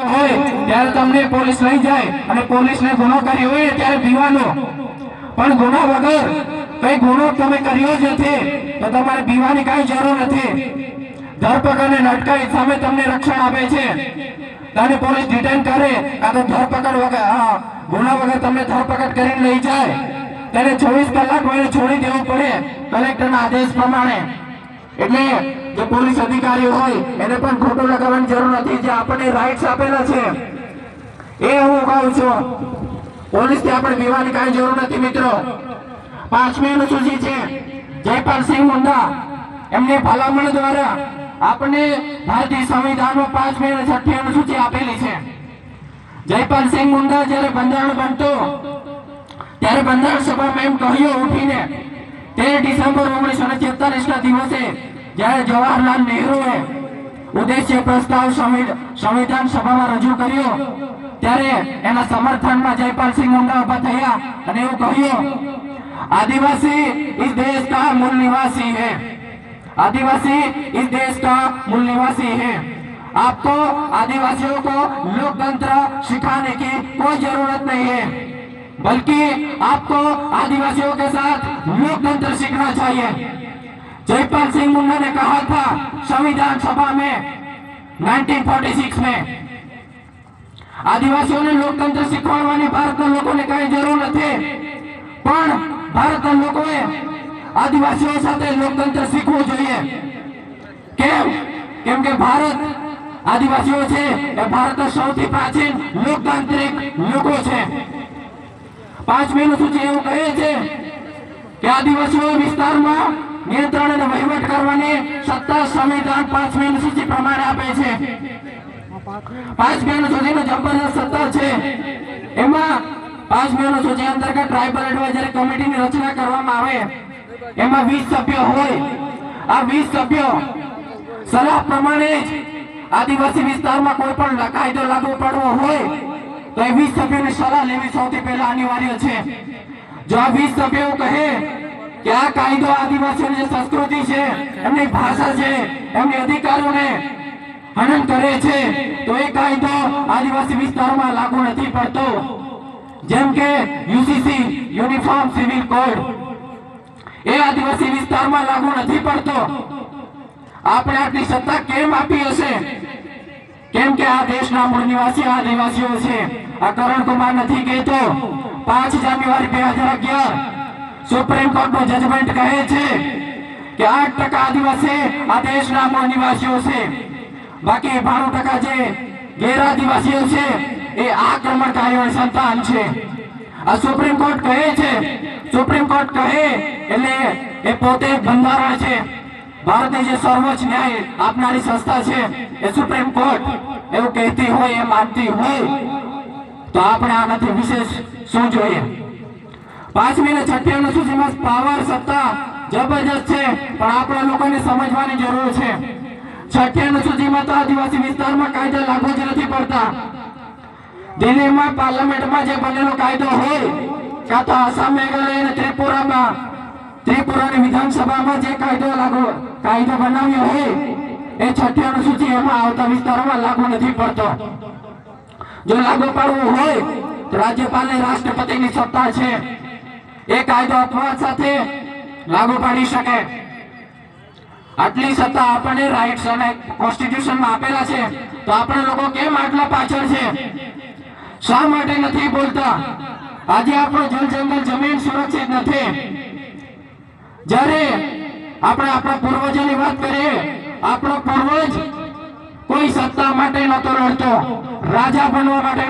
ધરપકડ અને રક્ષણ આપે છે. તને પોલીસ કરે, કાં તો ધરપકડ વગર ગુના વગર તમને ધરપકડ કરીને લઈ જાય. તેને ચોવીસ કલાક વડે છોડી દેવું પડે, કલેક્ટરના આદેશ પ્રમાણે. એટલે જે પોલીસ અધિકારીઓ હોય, એને પણ ખોટું લગાવવાની જરૂર નથી, જે આપણને રાઇટ્સ આપેલા છે. એ હું કહું છું. પોલીસથી આપણે પીવાની કાંઈ જરૂર નથી, મિત્રો. પાંચમી અનુસૂચિ છે જયપાલસિંહ મુંડા. એમની ભલામણ દ્વારા આપણે ભારતીય સંવિધાનમાં પાંચમી અને છઠ્ઠી અનુસૂચિ આપેલી છે. જયપાલસિંહ મુંડા જ્યારે બંધારણ બનતો, ત્યારે બંધારણ સભામાં એમ કહ્યું ઉઠીને તેર ડિસેમ્બર ઓગણીસો ને છેતાલીસ ના દિવસે જ્યારે જવાહરલાલ નહેરુએ ઉદ્દેશ્ય પ્રસ્તાવ સંવિ- સંવિધાન સભામાં રજૂ કર્યો ત્યારે એના સમર્થનમાં જયપાલસિંહ મુંડા ઉભા થયા અને એવું કહ્યું आदिवासी इस देश का मूल निवासी है आदिवासी इस देश का मूल निवासी है आपको आदिवासियों को लोकतंत्र सिखाने की कोई जरूरत नहीं है बल्कि आपको आदिवासियों के साथ लोकतंत्र सीखना चाहिए जयपाल सिंह मुन्ना ने कहा था संविधान सभा में 1946 में આદિવાસીઓને લોકતંત્ર શીખવાડવાની ભારતના લોકોને કઈ જરૂર નથી પણ ભારતના લોકોએ આદિવાસીઓ સાથે લોકતંત્ર શીખવું જોઈએ કેમ કેમ કે ભારત આદિવાસીઓ છે એ ભારતના સૌથી પ્રાચીન લોકતાંત્રિક લોકો છે પાંચમી અનુસૂચિ એવું કહે છે કે આદિવાસીઓ વિસ્તારમાં નિયંત્રણ અને વહીવટ કરવાની સત્તા સંવિધાન પાંચમી અનુસૂચિ પ્રમાણે આપે છે. પાંચમી સુધીનો જબરદસ્ત સત્તા છે. એમાં પાંચમી અનુસૂચિ અંતર્ગત ટ્રાઇબલ એડવાઇઝરી કમિટીની રચના કરવામાં આવે. એમાં વીસ સભ્યો હોય. આ વીસ સભ્યો સલાહ પ્રમાણે જ આદિવાસી વિસ્તારમાં કોઈ પણ કાયદો લાગુ પડવો હોય તો એ વીસ સભ્યોની સલાહ લેવી સૌથી પહેલા અનિવાર્ય છે. જો આ વીસ સભ્યો કહે કે આ કાયદો આદિવાસીઓની જે સંસ્કૃતિ છે, એમની ભાષા છે, એમની અધિકારોને હનન કરે છે, તો એ કાયદો આદિવાસી વિસ્તારમાં લાગુ નથી પડતો. જેમ કે યુસીસી, યુનિફોર્મ, સિવિલ કોડ, એ આદિવાસી વિસ્તારમાં લાગુ નથી પડતો. આપણે આટલી સત્તા કેમ આપી હશે? કેમ કે આ દેશના મૂળ નિવાસી આદિવાસીઓ છે. આ કરણ કુમાર નથી કહેતો. પાંચ જાન્યુઆરી બે હજાર અગિયાર સુપ્રીમ કોર્ટનું જજમેન્ટ કહે છે કે આઠ ટકા આદિવાસી આ દેશના મૂળ નિવાસીઓ છે. બાકી બાણું ટકા જે ગેર આદિવાસીઓ છે, એ આક્રમણકારીઓની સંતાન છે. આ સુપ્રીમ કોર્ટ કહે છે. સુપ્રીમ કોર્ટ કહે એટલે એ પોતે બંધારણ છે. ભારતની જે સર્વોચ્ચ ન્યાય આપનારી સંસ્થા છે. એ સુપ્રીમ કોર્ટ એવું કહેતી હોય, એ માનતી હોય, તો આપણે આનાથી વિશેષ શું જોઈએ? પાંચમી ને છઠ્ઠી અનુસૂચિમાં પાવર, સત્તા જબરજસ્ત છે, પણ આપણા લોકોને સમજવાની જરૂર છે. છઠ્ઠી અનુસૂચિમાં તો આદિવાસી વિસ્તારમાં કાયદા લાગુ જ નથી પડતા. દિલ્હીમાં, પાર્લામેન્ટમાં જે બનેલો કાયદો હોય, કાં તો આસામ, મેઘાલય અને ત્રિપુરામાં, ત્રિપુરાની વિધાનસભામાં જે કાયદો લાગુ, કાયદો બનાવ્યો હોય એ છઠ્ઠી અનુસૂચિ એમાં આવતા વિસ્તારોમાં લાગુ નથી પડતો. જો લાગુ પાડવું હોય, તો રાજ્યપાલની રાષ્ટ્રપતિની સત્તા છે. એ કાયદો અપવાદ સાથે લાગુ પાડી શકે. આટલી સત્તા આપણને રાઇટ્સ અને કોન્સ્ટિટ્યુશનમાં આપેલા છે, તો આપણે લોકો કેમ આટલા પાછળ છે? શા માટે નથી બોલતા? આજે આપણો જળ જંગલ જમીન સુરક્ષિત નથી. જ્યારે આપણે આપણા પૂર્વજોની વાત કરીએ આપણો પૂર્વજ કોઈ સત્તા માટે નહોતો લડતો રાજા બનવા માટે